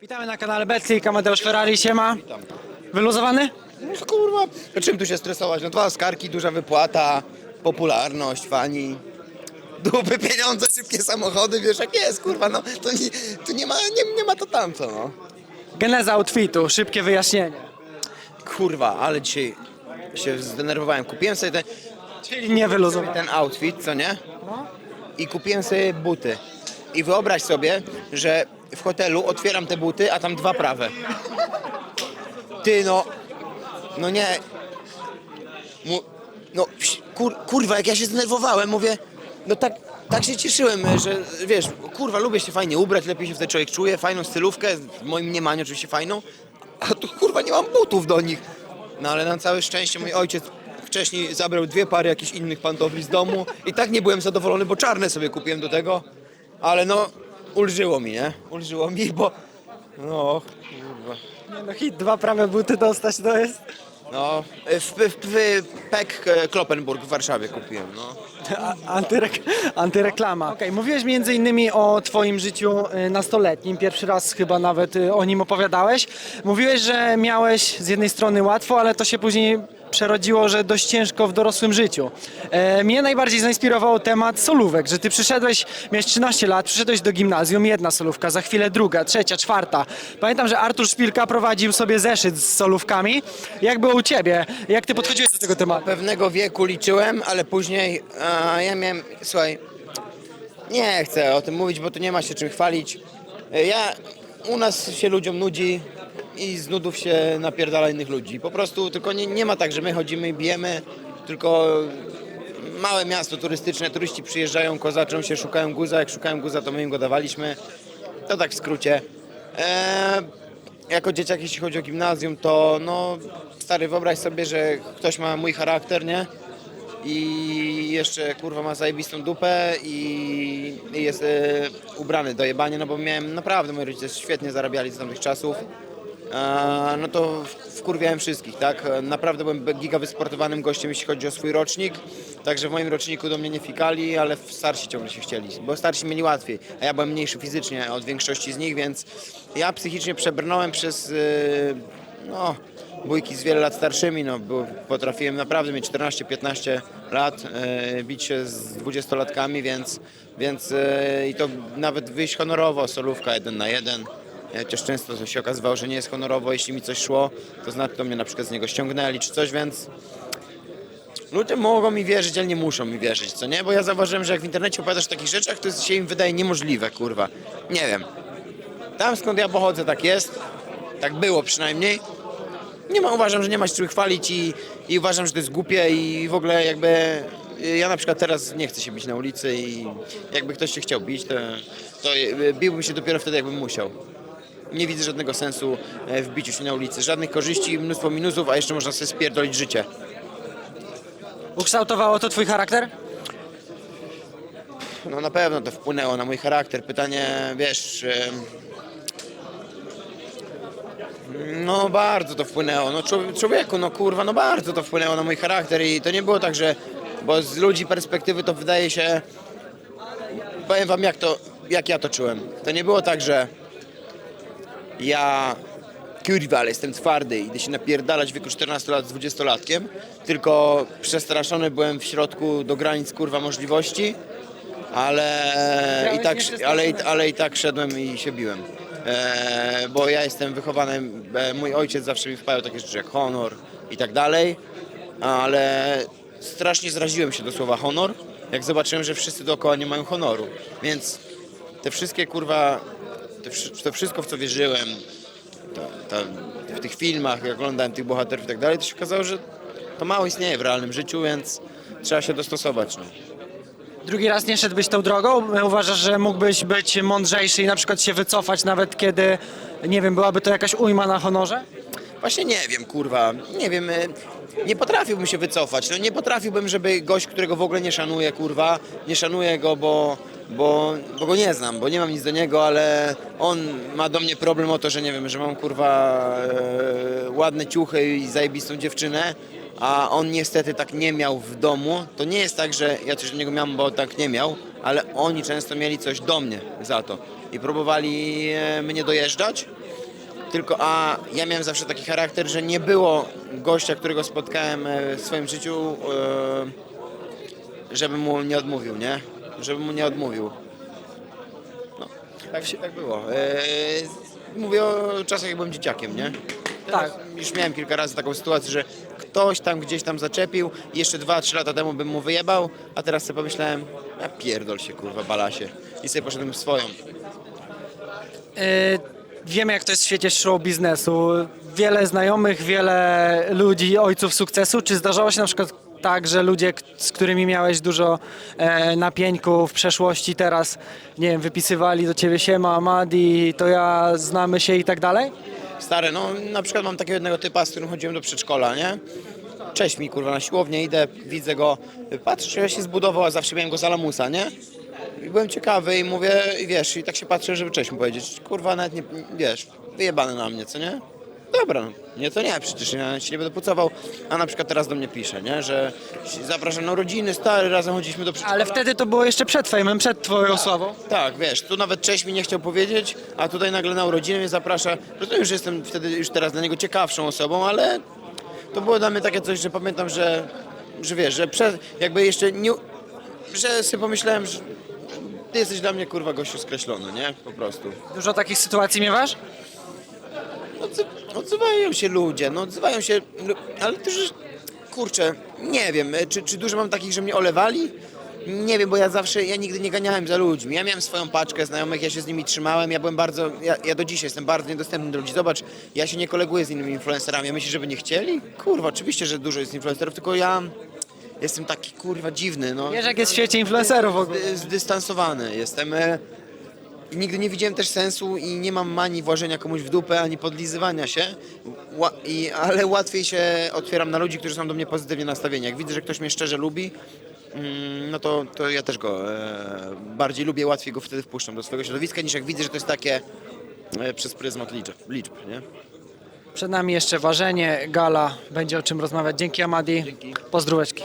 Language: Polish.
Witamy na kanale Betclick, Amadeusz Ferrari, siema. Witam. Wyluzowany? No kurwa, o czym tu się stresować? No dwa Oscarki, duża wypłata, popularność, fani, dupy, pieniądze, szybkie samochody, wiesz jak jest, kurwa, no to nie, tu nie ma, nie, nie ma to tamto, no. Geneza outfitu, szybkie wyjaśnienie. Kurwa, ale dzisiaj się zdenerwowałem. Kupiłem sobie ten, Czyli nie wyluzowany. ten outfit, co nie? I kupiłem sobie buty. I wyobraź sobie, że w hotelu otwieram te buty, a tam dwa prawe. Ty no, no nie. Mu, no kur, kurwa, jak ja się zdenerwowałem, mówię, no tak, tak się cieszyłem, że wiesz, kurwa, lubię się fajnie ubrać, lepiej się wtedy człowiek czuje, fajną stylówkę, w moim mniemaniu oczywiście fajną, a tu kurwa nie mam butów do nich. No ale na całe szczęście mój ojciec wcześniej zabrał dwie pary jakichś innych pantofli z domu i tak nie byłem zadowolony, bo czarne sobie kupiłem do tego, ale no ulżyło mi, nie? Ulżyło mi, bo no kurwa. Nie no hit, dwa prawe buty dostać to jest. No, w, w, w PEK e, Kloppenburg w Warszawie kupiłem, no. A- Antyrek, antyreklama. Okej, mówiłeś między innymi o twoim życiu y, nastoletnim, pierwszy raz chyba nawet y, o nim opowiadałeś. Mówiłeś, że miałeś z jednej strony łatwo, ale to się później przerodziło, że dość ciężko w dorosłym życiu. E, mnie najbardziej zainspirował temat solówek, że ty przyszedłeś, miałeś 13 lat, przyszedłeś do gimnazjum, jedna solówka, za chwilę druga, trzecia, czwarta. Pamiętam, że Artur Szpilka prowadził sobie zeszyt z solówkami. Jak było u ciebie? Jak ty podchodziłeś do tego tematu? Pewnego wieku liczyłem, ale później a, ja miałem, słuchaj, nie chcę o tym mówić, bo tu nie ma się czym chwalić. Ja, u nas się ludziom nudzi i z nudów się napierdala innych ludzi. Po prostu tylko nie, nie ma tak, że my chodzimy i bijemy, tylko małe miasto turystyczne, turyści przyjeżdżają, kozaczą się, szukają guza, jak szukają guza, to my im go dawaliśmy. To tak w skrócie. Eee, jako dzieciak, jeśli chodzi o gimnazjum, to no stary, wyobraź sobie, że ktoś ma mój charakter, nie? I jeszcze kurwa ma zajebistą dupę i, jest e, ubrany do jebania, no bo miałem naprawdę, moi rodzice świetnie zarabiali z tamtych czasów. No to wkurwiałem wszystkich, tak? Naprawdę byłem giga wysportowanym gościem, jeśli chodzi o swój rocznik. Także w moim roczniku do mnie nie fikali, ale starsi ciągle się chcieli, bo starsi mieli łatwiej, a ja byłem mniejszy fizycznie od większości z nich, więc ja psychicznie przebrnąłem przez, e, no, bójki z wiele lat starszymi, no, bo potrafiłem naprawdę mieć 14-15 lat, e, bić się z 20-latkami, więc, więc e, i to nawet wyjść honorowo, solówka jeden na jeden. Chociaż często to się okazywało, że nie jest honorowo, jeśli mi coś szło, to znaczy to mnie na przykład z niego ściągnęli czy coś, więc ludzie mogą mi wierzyć, ale nie muszą mi wierzyć, co nie? Bo ja zauważyłem, że jak w internecie opowiadasz o takich rzeczach, to się im wydaje niemożliwe, kurwa. Nie wiem. Tam skąd ja pochodzę tak jest, tak było przynajmniej. Nie ma, uważam, że nie ma się czym chwalić i, i uważam, że to jest głupie i w ogóle jakby y, ja na przykład teraz nie chcę się bić na ulicy i jakby ktoś się chciał bić, to, to y, biłbym się dopiero wtedy, jakbym musiał. Nie widzę żadnego sensu e, w biciu się na ulicy. Żadnych korzyści, mnóstwo minusów, a jeszcze można sobie spierdolić życie. Ukształtowało to twój charakter? No na pewno to wpłynęło na mój charakter. Pytanie, wiesz... em, No bardzo to wpłynęło. No człowie- człowieku, no kurwa, no bardzo to wpłynęło na mój charakter i to nie było tak, że... Bo z ludzi perspektywy to wydaje się... Powiem wam jak to, jak ja to czułem. To nie było tak, że ja kurwa, ale jestem twardy, idę się napierdalać w wieku 14 lat z 20-latkiem, tylko przestraszony byłem w środku do granic kurwa możliwości, ale i tak, ale, ale i tak szedłem i się biłem. E, bo ja jestem wychowany, e, mój ojciec zawsze mi wpajał takie rzeczy jak honor i tak dalej, ale strasznie zraziłem się do słowa honor, jak zobaczyłem, że wszyscy dookoła nie mają honoru. Więc te wszystkie kurwa, to wszystko w co wierzyłem, to, to, w tych filmach, jak oglądałem tych bohaterów i tak dalej, to się okazało, że to mało istnieje w realnym życiu, więc trzeba się dostosować. No. Drugi raz nie szedłbyś tą drogą? Uważasz, że mógłbyś być mądrzejszy i na przykład się wycofać nawet kiedy, nie wiem, byłaby to jakaś ujma na honorze? Właśnie nie wiem, kurwa, nie wiem, y, nie potrafiłbym się wycofać, no nie potrafiłbym, żeby gość, którego w ogóle nie szanuję, kurwa, nie szanuję go, bo, bo, bo go nie znam, bo nie mam nic do niego, ale on ma do mnie problem o to, że nie wiem, że mam, kurwa, e, ładne ciuchy i zajebistą dziewczynę, a on niestety tak nie miał w domu, to nie jest tak, że ja coś do niego miałem, bo tak nie miał, ale oni często mieli coś do mnie za to. i próbowali e, mnie dojeżdżać. Tylko, a ja miałem zawsze taki charakter, że nie było gościa, którego spotkałem e, w swoim życiu, e, żebym mu nie odmówił, nie? Żebym mu nie odmówił. No, tak, tak było. E, mówię o czasach, jak byłem dzieciakiem, nie? Tak. Już miałem kilka razy taką sytuację, że ktoś tam gdzieś tam zaczepił i jeszcze 2-3 lata temu bym mu wyjebał, a teraz sobie pomyślałem, a pierdol się kurwa, balasie. I sobie poszedłem swoją. E, Wiemy, jak to jest w świecie show biznesu. Wiele znajomych, wiele ludzi, ojców sukcesu. Czy zdarzało się na przykład tak, że ludzie, z którymi miałeś dużo e, napieńku w przeszłości, teraz, nie wiem, wypisywali do ciebie siema, Amadi, to ja, znamy się i tak dalej? Stary, no na przykład mam takiego jednego typa, z którym chodziłem do przedszkola, nie? Cześć mi kurwa na siłownię, idę, widzę go, patrzę, ja się zbudował, a zawsze miałem go za lamusa, nie? I byłem ciekawy i mówię, i wiesz, i tak się patrzę, żeby cześć mu powiedzieć. Kurwa, nawet nie, wiesz, wyjebany na mnie, co nie? Dobra, nie to nie, przecież ja się nie będę pucował, a na przykład teraz do mnie pisze, nie? Że zapraszam na urodziny, stary, razem chodziliśmy do przedszkola. Ale wtedy to było jeszcze przed fejmem, przed twoją sławą. Tak, wiesz, tu nawet cześć mi nie chciał powiedzieć, a tutaj nagle na urodziny mnie zaprasza. Rozumiem, że jestem wtedy już teraz dla niego ciekawszą osobą, ale to było dla mnie takie coś, że pamiętam, że, że wiesz, że przed, jakby jeszcze nie, że sobie pomyślałem, że ty jesteś dla mnie kurwa gościu skreślony, nie? Po prostu. Dużo takich sytuacji miewasz? Odzy- Odzywają się ludzie, no odzywają się, ale też, kurczę, nie wiem, e, czy, czy dużo mam takich, że mnie olewali? Nie wiem, bo ja zawsze, ja nigdy nie ganiałem za ludźmi. Ja miałem swoją paczkę znajomych, ja się z nimi trzymałem, ja byłem bardzo, ja, ja do dzisiaj jestem bardzo niedostępny do ludzi. Zobacz, ja się nie koleguję z innymi influencerami, a myślisz, żeby nie chcieli? Kurwa, oczywiście, że dużo jest influencerów, tylko ja jestem taki, kurwa, dziwny, no. Wiesz, jak jest w świecie influencerów w ogóle. Zdy- Zdystansowany jestem. I Nigdy nie widziałem też sensu i nie mam manii włażenia komuś w dupę, ani podlizywania się, Ła, i, ale łatwiej się otwieram na ludzi, którzy są do mnie pozytywnie nastawieni. Jak widzę, że ktoś mnie szczerze lubi, mm, no to, to ja też go e, bardziej lubię, łatwiej go wtedy wpuszczam do swojego środowiska, niż jak widzę, że to jest takie e, przez pryzmat liczb, liczb nie? Przed nami jeszcze ważenie, gala, będzie o czym rozmawiać. Dzięki Amadi. Dzięki. Pozdróweczki.